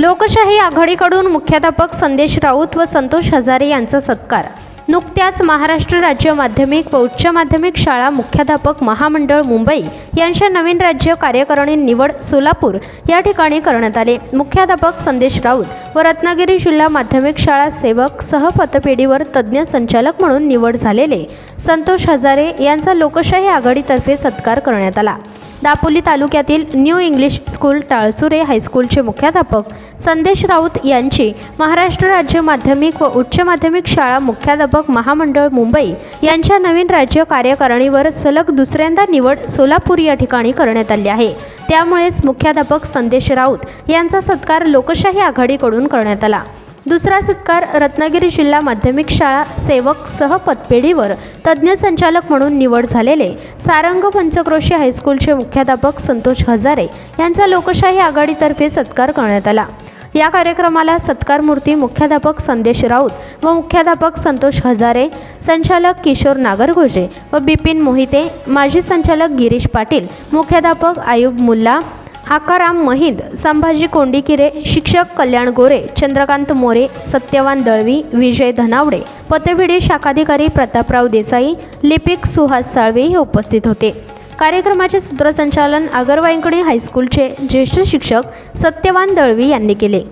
लोकशाही आघाडीकडून मुख्याध्यापक संदेश राऊत व संतोष हजारे यांचा सत्कार. नुकत्याच महाराष्ट्र राज्य माध्यमिक व उच्च माध्यमिक शाळा मुख्याध्यापक महामंडळ मुंबई यांच्या नवीन राज्य कार्यकारिणी निवड सोलापूर या ठिकाणी करण्यात आले. मुख्याध्यापक संदेश राऊत व रत्नागिरी जिल्हा माध्यमिक शाळा सेवक सहपतपेढीवर तज्ज्ञ संचालक म्हणून निवड झालेले संतोष हजारे यांचा लोकशाही आघाडीतर्फे सत्कार करण्यात आला. दापोली तालुक्यातील न्यू इंग्लिश स्कूल टाळसुरे हायस्कूलचे मुख्याध्यापक संदेश राऊत यांची महाराष्ट्र राज्य माध्यमिक व उच्च माध्यमिक शाळा मुख्याध्यापक महामंडळ मुंबई यांच्या नवीन राज्य कार्यकारिणीवर सलग दुसऱ्यांदा निवड सोलापूर या ठिकाणी करण्यात आली आहे. त्यामुळेच मुख्याध्यापक संदेश राऊत यांचा सत्कार लोकशाही आघाडीकडून करण्यात आला. दुसरा सत्कार रत्नागिरी जिल्हा माध्यमिक शाळा सेवक सह पतपेढीवर तज्ज्ञ संचालक म्हणून निवड झालेले सारंग पंचक्रोशी हायस्कूलचे मुख्याध्यापक संतोष हजारे यांचा लोकशाही आघाडीतर्फे सत्कार करण्यात आला. या कार्यक्रमाला सत्कार मूर्ती मुख्याध्यापक संदेश राऊत व मुख्याध्यापक संतोष हजारे संचालक किशोर नागरगोजे व बिपिन मोहिते माजी संचालक गिरीश पाटील मुख्याध्यापक आयुब मुल्ला आकाराम महिंद संभाजी कोंडीकिरे शिक्षक कल्याण गोरे चंद्रकांत मोरे सत्यवान दळवी विजय धनावडे पतविडी शाखाधिकारी प्रतापराव देसाई लिपिक सुहास साळवे हे उपस्थित होते. कार्यक्रमाचे सूत्रसंचालन आगरवाईंकडे हायस्कूलचे ज्येष्ठ शिक्षक सत्यवान दळवी यांनी केले.